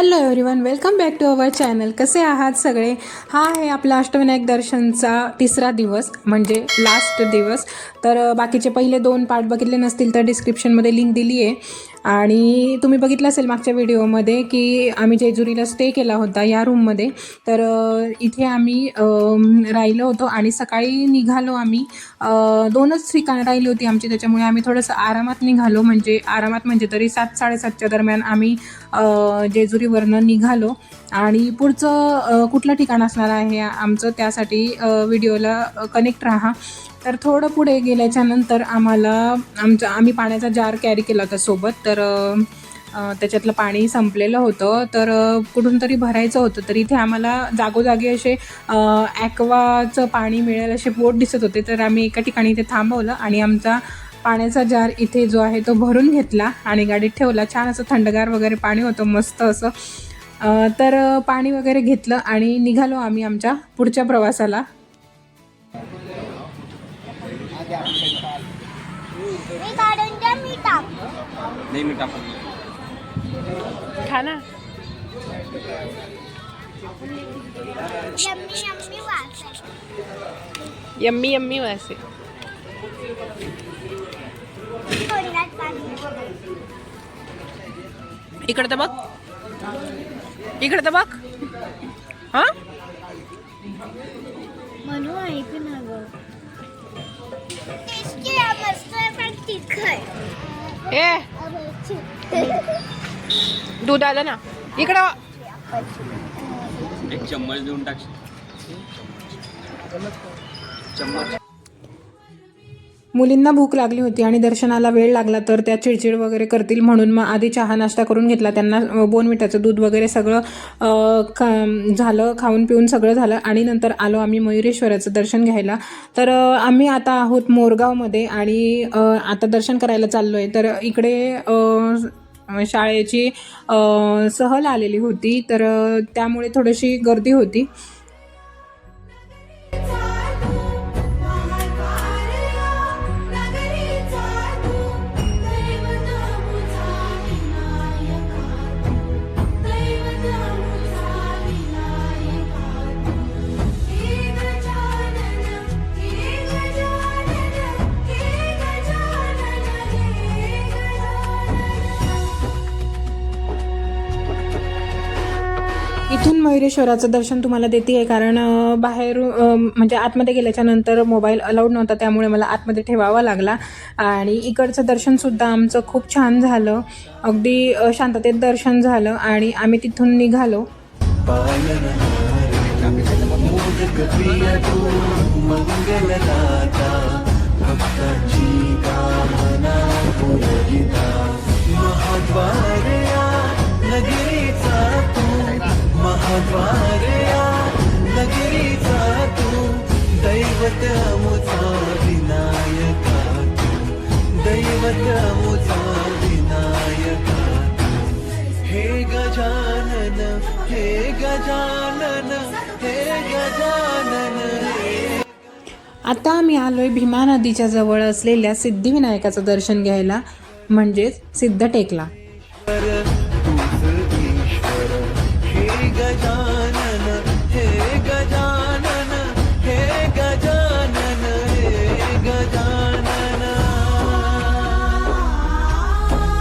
Hello everyone welcome back to our channel कसे आहात सगळे? हा आहे आपला अष्टविनायक दर्शनचा तिसरा दिवस म्हणजे लास्ट दिवस. तर बाकीचे पहिले दोन पार्ट बघितले नसतील तर डिस्क्रिप्शनमध्ये लिंक दिली आहे आणि तुम्ही बघितलं असेल मागच्या व्हिडिओमध्ये की आम्ही जेजुरीला स्टे केला होता या रूममध्ये तर इथे आम्ही राहिलो होतो आणि सकाळी निघालो आम्ही. दोनच ठिकाणं राहिली होती आमची त्याच्यामुळे आम्ही थोडंसं आरामात निघालो. म्हणजे आरामात म्हणजे तरी सात साडेसातच्या दरम्यान आम्ही जेजुरीवरनं निघालो. आणि पुढचं कुठलं ठिकाण असणार आहे आमचं त्यासाठी व्हिडिओला कनेक्ट राहा. तर थोडं पुढे गेल्याच्यानंतर आम्हाला आमचं आम्ही पाण्याचा जार कॅरी केला होता सोबत. तर त्याच्यातलं पाणी संपलेलं होतं. तर कुठून तरी भरायचं होतं. तर इथे आम्हाला जागोजागी असे ॲक्वाचं पाणी मिळेल असे बोट दिसत होते. तर आम्ही एका ठिकाणी इथे थांबवलं आणि आमचा पाण्याचा जार इथे जो आहे तो भरून घेतला आणि गाडीत ठेवला. छान असं थंडगार वगैरे पाणी होतं. मस्त असं तर पाणी वगैरे घेतलं आणि निघालो आम्ही आमच्या पुढच्या प्रवासाला. यम्मी यम्मी वास इकडं तर बघ. इकडं तर बघ. हां? म्हणू ऐक ना ए. दूध आलं ना. इकडं एक चम्मच देऊन टाक. चम्मच. मुलींना भूक लागली होती आणि दर्शनाला वेळ लागला तर त्या चिडचिड वगैरे करतील म्हणून मग आधी चहा नाश्ता करून घेतला. त्यांना बोनविटाचं दूध वगैरे सगळं खा झालं खाऊन पिऊन सगळं झालं आणि नंतर आलो आम्ही मयुरेश्वराचं दर्शन घ्यायला. तर आम्ही आता आहोत मोरगावमध्ये आणि आता दर्शन करायला चाललो आहे तर इकडे शाळेची सहल आलेली होती. तर त्यामुळे थोडीशी गर्दी होती. इथून मयुरेश्वराचं दर्शन तुम्हाला देते आहे कारण बाहेर म्हणजे आतमध्ये गेल्याच्यानंतर मोबाईल अलाउड नव्हता त्यामुळे मला आतमध्ये ठेवावा लागला. आणि इकडचं दर्शनसुद्धा आमचं खूप छान झालं. अगदी शांततेत दर्शन झालं आणि आम्ही तिथून निघालो. महत्वा नगरीचा तू दैवत विनायका तू दैवत विनायका हे गजानन हे गजानन हे गजानन आता आम्ही आलोय भीमा नदीच्या जवळ असलेल्या सिद्धिविनायकाचं दर्शन घ्यायला म्हणजेच सिद्धटेकला. तूच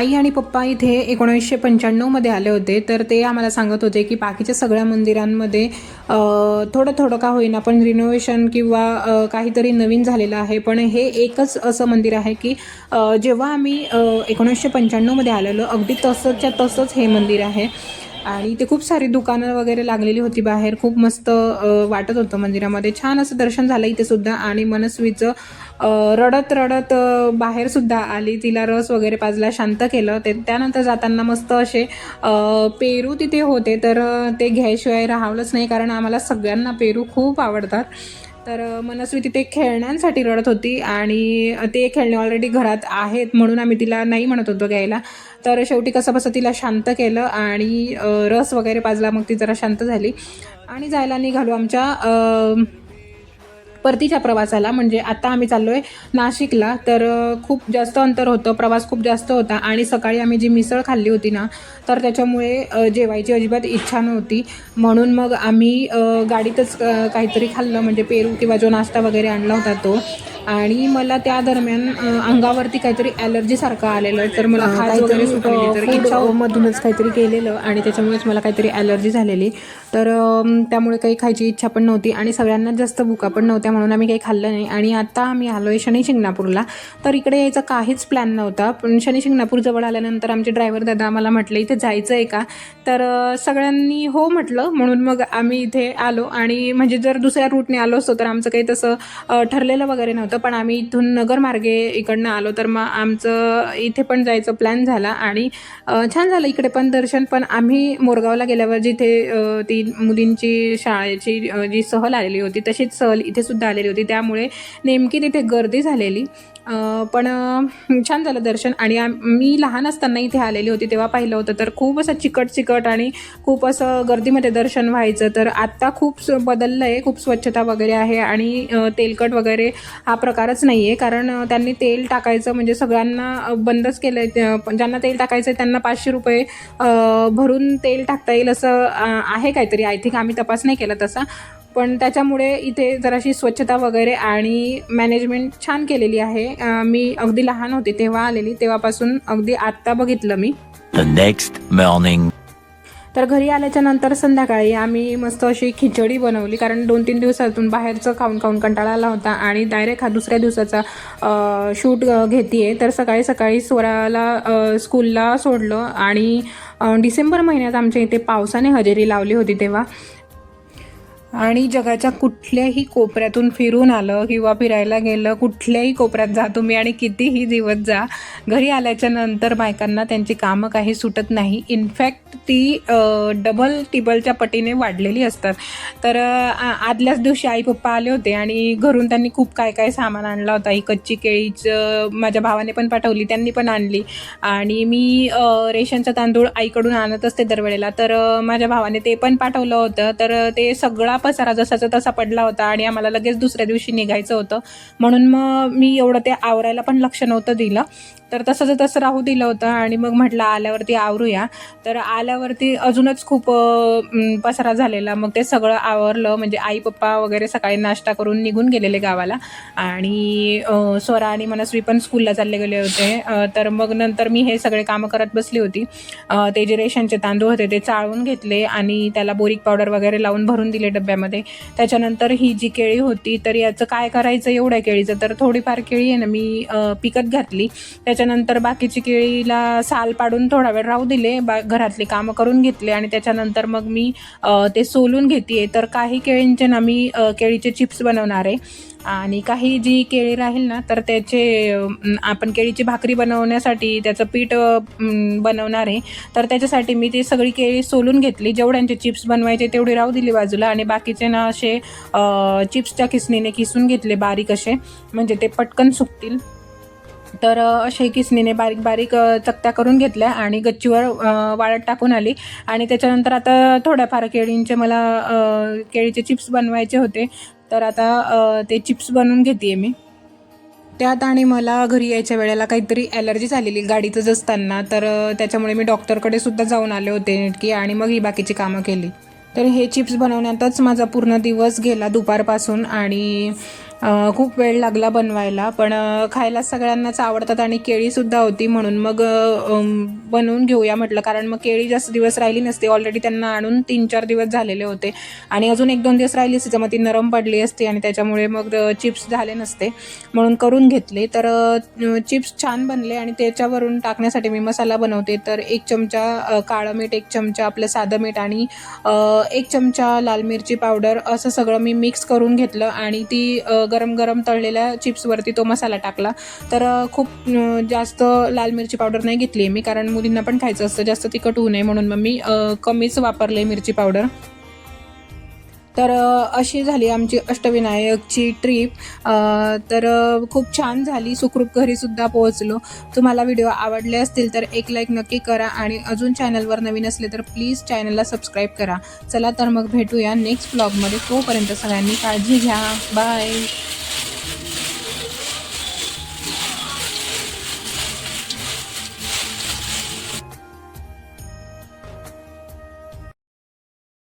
आई आणि पप्पा इथे एकोणीसशे पंच्याण्णवमध्ये आले होते. तर ते आम्हाला सांगत होते की बाकीच्या सगळ्या मंदिरांमध्ये थोडं थोडं का होईना पण रिनोव्हेशन किंवा काहीतरी नवीन झालेलं आहे. पण हे एकच असं मंदिर आहे की जेव्हा आम्ही एकोणीसशे पंच्याण्णवमध्ये आलेलो अगदी तसंच्या तसंच हे मंदिर आहे. आणि ते खूप सारी दुकानं वगैरे लागलेली होती बाहेर. खूप मस्त वाटत होतं मंदिरामध्ये. छान असं दर्शन झालं इथे सुद्धा आणि मनस्वीचं रडत रडत बाहेर सुद्धा आली. तिला रस वगैरे पाजला शांत केलं. ते त्यानंतर जाताना मस्त असे पेरू तिथे होते. तर ते घ्यायशिवाय राहावलंच नाही कारण आम्हाला सगळ्यांना पेरू खूप आवडतात. तर मनस्वी तिथे खेळण्यांसाठी रडत होती आणि ते खेळणे ऑलरेडी घरात आहेत म्हणून आम्ही तिला नाही म्हणत होतो घ्यायला. तर शेवटी कसं बसं तिला शांत केलं आणि रस वगैरे पाजला मग ती जरा शांत झाली. आणि जायला निघालो आमच्या परतीच्या प्रवासाला म्हणजे आता आम्ही चाललो आहे नाशिकला. तर खूप जास्त अंतर होतं प्रवास खूप जास्त होता आणि सकाळी आम्ही जी मिसळ खाल्ली होती ना तर त्याच्यामुळे जेवायची अजिबात इच्छा नव्हती. म्हणून मग आम्ही गाडीतच काहीतरी खाल्लं म्हणजे पेरू किंवा जो नाश्ता वगैरे आणला होता तो. आणि मला त्या दरम्यान अंगावरती काहीतरी ॲलर्जीसारखं आलेलं तर मला खाज वगैरे सुटलेली तर इच्छा मधूनच काहीतरी केलेलं आणि त्याच्यामुळेच मला काहीतरी ॲलर्जी झालेली. तर त्यामुळे काही खायची इच्छा पण नव्हती आणि सगळ्यांनाच जास्त भुका पण नव्हत्या म्हणून आम्ही काही खाल्लं नाही. आणि आता आम्ही आलो आहे शनी शिंगणापूरला. तर इकडे यायचा काहीच प्लॅन नव्हता. पण शनी शिंगणापूर जवळ आल्यानंतर आमचे ड्रायव्हर दादा आम्हाला म्हटले इथे जायचं आहे का? तर सगळ्यांनी हो म्हटलं. म्हणून मग आम्ही इथे आलो. आणि म्हणजे जर दुसऱ्या रूटने आलो असतो तर आमचं काही तसं ठरलेलं वगैरे नव्हतं. पण आम्ही इथून नगरमार्गे इकडनं आलो तर मग आमचं इथे पण जायचं प्लॅन झाला आणि छान झालं इकडे पण दर्शन. पण आम्ही मोरगावला गेल्यावर जिथे ती मुलींची शाळेची जी सहल आलेली होती तशीच सहल इथे सुद्धा आलेली होती. त्यामुळे नेमकी तिथे गर्दी झालेली. पण छान झालं दर्शन. आणि मी लहान असताना इथे आलेली होती तेव्हा पाहिलं होतं. तर खूप असं चिकट चिकट आणि खूप असं गर्दीमध्ये दर्शन व्हायचं. तर आत्ता खूप स- बदललं आहे खूप स्वच्छता वगैरे आहे. आणि तेलकट वगैरे हा प्रकारच नाही आहे कारण त्यांनी तेल टाकायचं म्हणजे सगळ्यांना बंदच केलं आहे ज्यांना तेल टाकायचं आहे त्यांना पाचशे रुपये भरून तेल टाकता येईल असं आहे काहीतरी. आय थिंक आम्ही तपास नाही केला तसा. पण त्याच्यामुळे इथे जराशी स्वच्छता वगैरे आणि मॅनेजमेंट छान केलेली आहे. मी अगदी लहान होते तेव्हा आलेली तेव्हापासून अगदी आत्ता बघितलं मी. Next morning. तर घरी आल्याच्यानंतर संध्याकाळी आम्ही मस्त अशी खिचडी बनवली कारण दोन तीन दिवसातून बाहेरचं खाऊन खाऊन कंटाळा आला होता आणि डायरेक्ट हा दुसऱ्या दिवसाचा शूट घेते तर सकाळी सकाळी स्वराला स्कूलला सोडलं आणि डिसेंबर महिन्यात आमच्या इथे पावसाने हजेरी लावली होती तेव्हा. आणि जगाच्या कुठल्याही कोपऱ्यातून फिरून आलं किंवा फिरायला गेलं कुठल्याही कोपऱ्यात जा तुम्ही आणि कितीही दिवस जा घरी आल्याच्यानंतर बायकांना त्यांची कामं काही सुटत नाही. इनफॅक्ट ती डबल टिबलच्या पटीने वाढलेली असतात. तर आ- आदल्याच दिवशी आई पप्पा आले होते आणि घरून त्यांनी खूप काय काय सामान आणला होता. ही कच्ची केळीचं माझ्या भावाने पण पाठवली त्यांनी पण आणली. आणि मी रेशनचा तांदूळ आईकडून आणत असते दरवेळेला. तर माझ्या भावाने ते पण पाठवलं होतं. तर ते सगळा पसारा जसाचा तसा पडला होता आणि आम्हाला लगेच दुसऱ्या दिवशी निघायचं होतं. म्हणून मग मी एवढं ते आवरायला पण लक्ष नव्हतं दिलं. तर तसंच तसं राहू दिलं होतं आणि मग म्हटलं आल्यावरती आवरूया. तर आल्यावरती अजूनच खूप पसरा पसारा झालेला. मग ते सगळं आवरलं. म्हणजे आई पप्पा वगैरे सकाळी नाश्ता करून निघून गेलेले गावाला. आणि स्वरा आणि मनस्वी पण स्कूलला चालले गेले होते. तर मग नंतर मी हे सगळे कामं करत बसली होती. ते जे रेशनचे तांदूळ होते ते चाळून घेतले आणि त्याला बोरिक पावडर वगैरे लावून भरून दिले डब्यामध्ये. त्याच्यानंतर ही जी केळी होती तर याचं काय करायचं एवढ्या केळीचं? तर थोडीफार केळी आहे ना मी पिकत घातली. त्याच्यानंतर बाकीची केळीला साल पाडून थोडा वेळ राहू दिले बा घरातली कामं करून घेतले आणि त्याच्यानंतर मग मी ते सोलून घेते तर काही केळींचे ना मी केळीचे चिप्स बनवणार आहे. आणि काही जी केळी राहील ना तर त्याचे आपण केळीची भाकरी बनवण्यासाठी त्याचं पीठ बनवणार आहे. तर त्याच्यासाठी मी ती सगळी केळी सोलून घेतली. जेवढ्यांचे चिप्स बनवायचे तेवढी राहू दिली बाजूला आणि बाकीचे ना असे चिप्सच्या किसणीने किसून घेतले बारीक असे. म्हणजे ते पटकन सुकतील. तर असे किसणीने बारीक बारीक चकत्या करून घेतल्या आणि गच्चीवर वाळत टाकून आली. आणि त्याच्यानंतर आता थोड्याफार केळींचे मला केळीचे चिप्स बनवायचे होते. तर आता ते चिप्स बनवून घेते मी. त्यात आणि मला घरी यायच्या वेळेला काहीतरी ॲलर्जी झालेली गाडीतच असताना. तर त्याच्यामुळे मी डॉक्टरकडे सुद्धा जाऊन आले होते नेटकी आणि मग ही बाकीची कामं केली. तर हे चिप्स बनवण्यातच माझा पूर्ण दिवस गेला दुपारपासून आणि खूप वेळ लागला बनवायला पण खायला सगळ्यांनाच आवडतात आणि केळीसुद्धा होती म्हणून. मग बनवून घेऊया म्हटलं कारण मग केळी जास्त दिवस राहिली नसते. ऑलरेडी त्यांना आणून तीन चार दिवस झालेले होते. आणि अजून एक दोन दिवस राहिली असती जर मग ती नरम पडली असती आणि त्याच्यामुळे मग चिप्स झाले नसते. म्हणून करून घेतले. तर चिप्स छान बनले आणि त्याच्यावरून टाकण्यासाठी मी मसाला बनवते. तर एक चमचा काळं मीठ एक चमचा आपलं साधं मीठ आणि एक चमचा लाल मिरची पावडर असं सगळं मी मिक्स करून घेतलं आणि ती गरम गरम तळलेल्या चिप्सवरती तो मसाला टाकला. तर खूप जास्त लाल मिरची पावडर नाही घेतली मी कारण मुलींना पण खायचं असतं जास्त तिखट होऊ नये म्हणून मग मी कमीच वापरले मिरची पावडर. तर अशी झाली आमची अष्टविनायकची ट्रीप तर खूप छान झाली. सुखरूप घरीसुद्धा पोहोचलो. तुम्हाला व्हिडिओ आवडले असतील तर एक लाईक नक्की करा आणि अजून चॅनलवर नवीन असले तर प्लीज चॅनलला सबस्क्राईब करा. चला तर मग भेटूया नेक्स्ट ब्लॉगमध्ये तोपर्यंत सगळ्यांनी काळजी घ्या. बाय